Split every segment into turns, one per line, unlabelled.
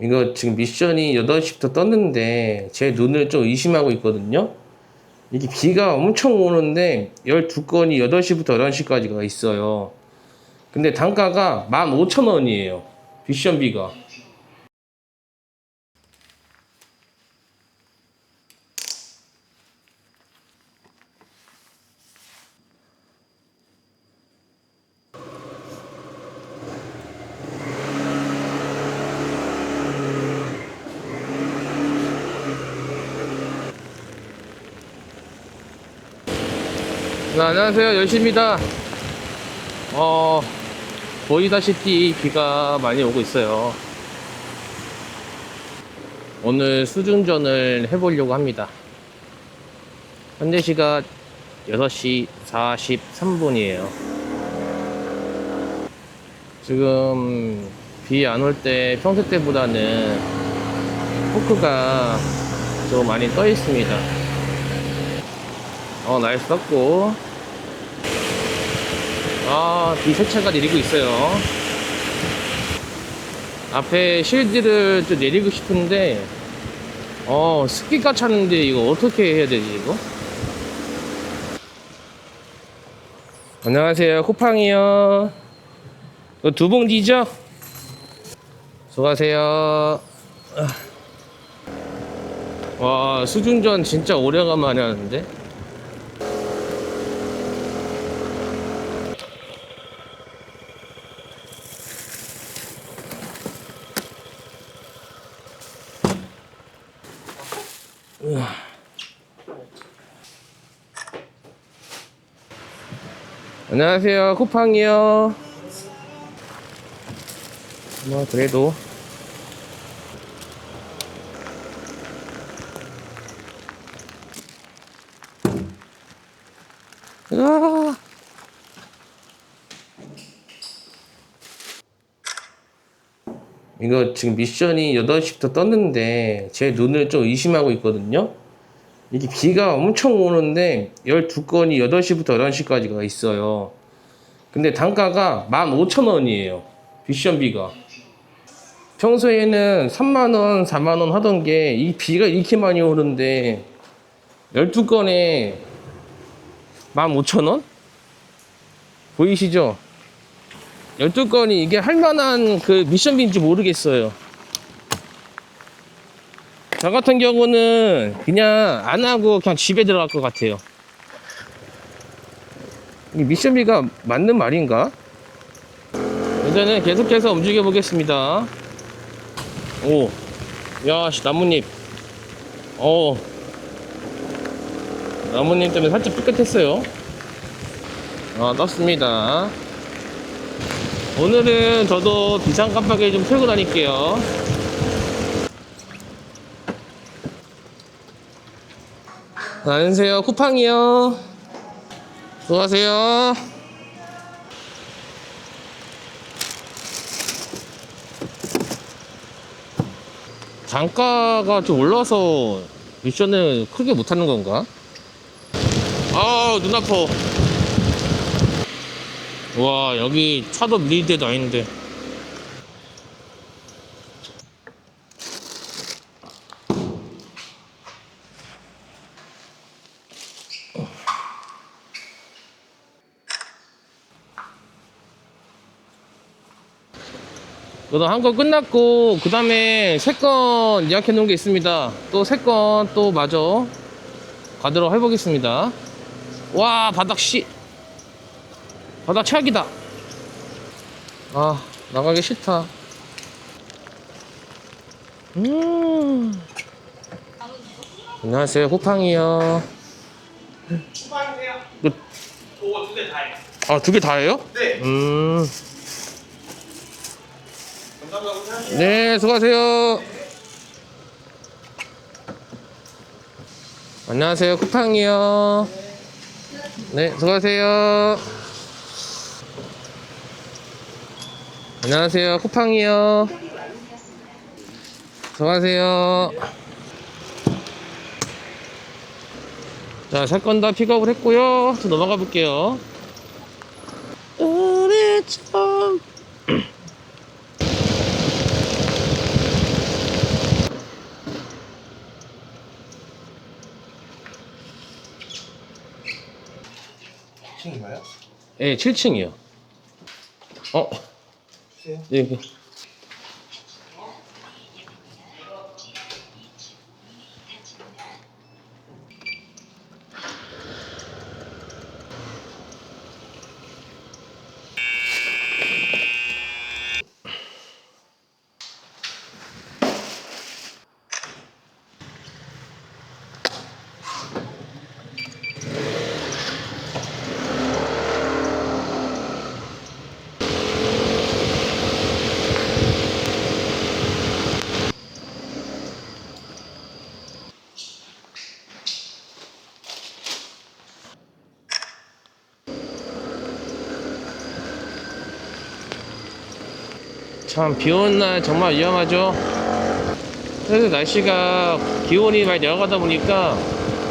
이거 지금 미션이 8시부터 떴는데 제 눈을 좀 의심하고 있거든요. 이게 비가 엄청 오는데 12건이 8시부터 11시까지가 있어요. 근데 단가가 15,000원이에요. 미션 비가. 네, 안녕하세요. 열심입니다. 어, 보이다시피 비가 많이 오고 있어요. 오늘 수중전을 해보려고 합니다. 현재 시각 6시 43분이에요. 지금 비 안 올 때 평소 때보다는 포크가 좀 많이 떠 있습니다. 어, 날 썼고. 아, 비 세차가 내리고 있어요. 앞에 실드를 좀 내리고 싶은데, 어, 습기가 차는데 이거 어떻게 해야 되지, 이거? 안녕하세요. 쿠팡이요. 이거 두 봉지죠? 수고하세요. 와, 수중전 진짜 오래간만에 하는데? 안녕하세요. 쿠팡이요. 뭐, 그래도. 으아. 이거 지금 미션이 8시부터 떴는데 제 눈을 좀 의심하고 있거든요. 이게 비가 엄청 오는데 12건이 8시부터 11시까지가 있어요. 근데 단가가 15,000원이에요. 미션비가. 평소에는 3만원, 4만원 하던 게 이 비가 이렇게 많이 오는데 12건에 15,000원? 보이시죠? 12건이 이게 할만한 그 미션비인지 모르겠어요. 저 같은 경우는 그냥 안 하고 그냥 집에 들어갈 것 같아요. 이 미션비가 맞는 말인가? 일단은 계속해서 움직여 보겠습니다. 오, 야, 씨, 나뭇잎. 어, 나뭇잎 때문에 살짝 삐끗했어요. 아, 떴습니다. 오늘은 저도 비상 깜빡이 좀 틀고 다닐게요. 안녕하세요. 쿠팡이요. 수고하세요. 단가가 좀 올라서 미션을 크게 못하는 건가? 아, 눈 아파. 와, 여기 차도 밀릴 데도 아닌데. 그다음 한 건 끝났고 그 다음에 세 건 예약해 놓은 게 있습니다. 또 세 건 또 마저 가도록 해보겠습니다. 와 바닥 씨 바닥 최악이다. 아 나가기 싫다. 음. 안녕하세요 쿠팡이요.
수고하세요.
그,
그거 두개 다예요.
아두 개 다예요?
네.
음.
감사합니다.
네, 수고하세요. 안녕하세요, 쿠팡이요. 네, 수고하세요. 안녕하세요. 쿠팡이요. 들어가세요. 자, 사건 다 픽업을 했고요. 또 넘어가 볼게요. 우리 참. 층인가요? 예, 네, 7층이요. 어?
주세
참, 비 오는 날 정말 위험하죠. 그래서 날씨가 기온이 많이 내려가다 보니까,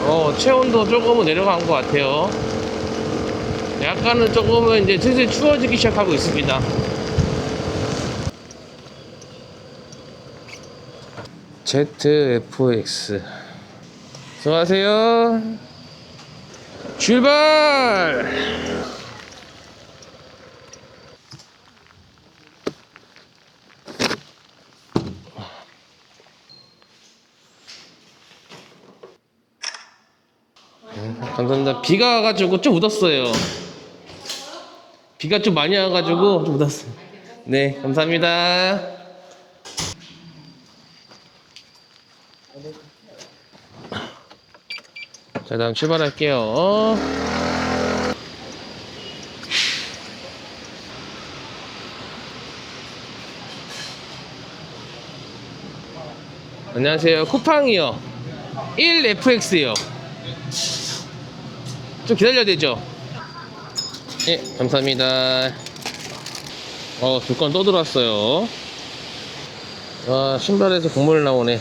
어, 체온도 조금은 내려간 것 같아요. 약간은 조금은 이제 슬슬 추워지기 시작하고 있습니다. ZFX. 수고하세요. 출발! 감사합니다. 비가 와가지고 좀 묻었어요. 비가 좀 많이 와가지고 좀 묻었어요. 네, 감사합니다. 자, 다음 출발할게요. 안녕하세요. 쿠팡이요. 1FX요. 좀 기다려야 되죠? 예, 감사합니다. 어, 두 건 또 들어왔어요. 와, 신발에서 국물 나오네.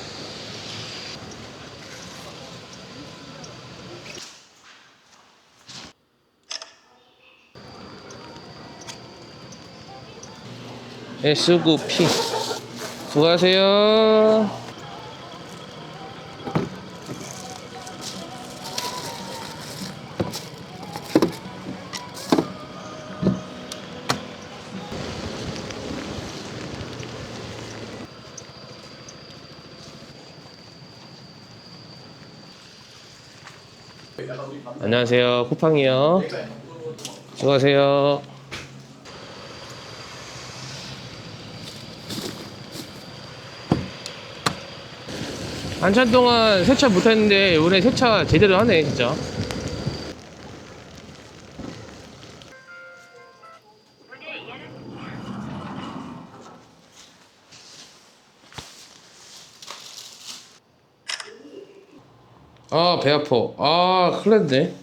S9P. 수고하세요. 안녕하세요. 쿠팡이요. 수고하세요. 한참 동안 세차 못했는데 이번에 세차 제대로 하네 진짜. 아, 배 아파. 아, 큰일 났네.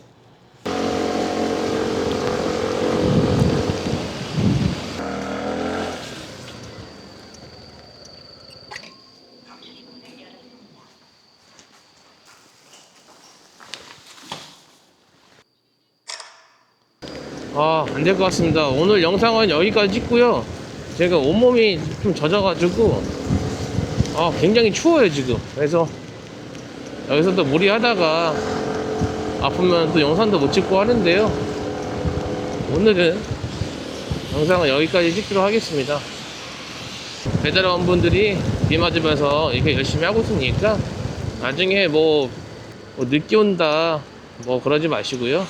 아, 안 될 것 같습니다. 오늘 영상은 여기까지 찍고요. 제가 온몸이 좀 젖어가지고, 아, 굉장히 추워요, 지금. 그래서, 여기서 또 무리하다가, 아프면 또 영상도 못 찍고 하는데요. 오늘은 영상은 여기까지 찍도록 하겠습니다. 배달원 분들이 비 맞으면서 이렇게 열심히 하고 있으니까, 나중에 뭐, 뭐 늦게 온다, 뭐 그러지 마시고요.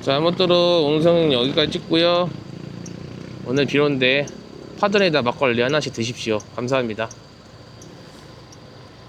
자, 아무쪼록 영상 여기까지 찍고요. 오늘 비 오는데 파전에다 막걸리 하나씩 드십시오. 감사합니다.